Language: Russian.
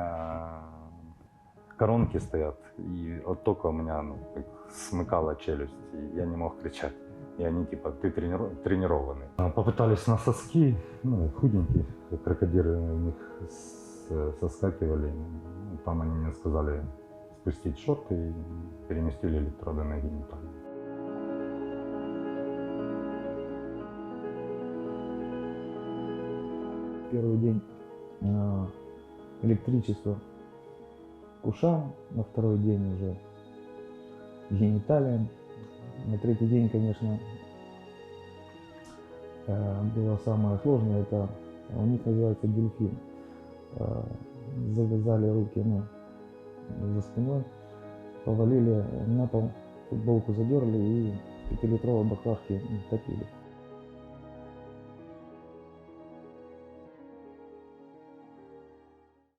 меня коронки стоят, и от тока у меня ну, смыкала челюсть, и я не мог кричать. И они типа, ты трениру- тренированный. А, Попытались на соски, ну, худенькие, крокодилы у них соскакивали. Ну, Там они мне сказали спустить шорты и переместили электроды на гениталии. Первый день э, электричество к ушам, на второй день уже гениталиям. На третий день, конечно, э, было самое сложное, это у них называется дельфин. Э, Завязали руки ну, за спиной, повалили на пол, футболку задерли и пятилитровой баклажке топили.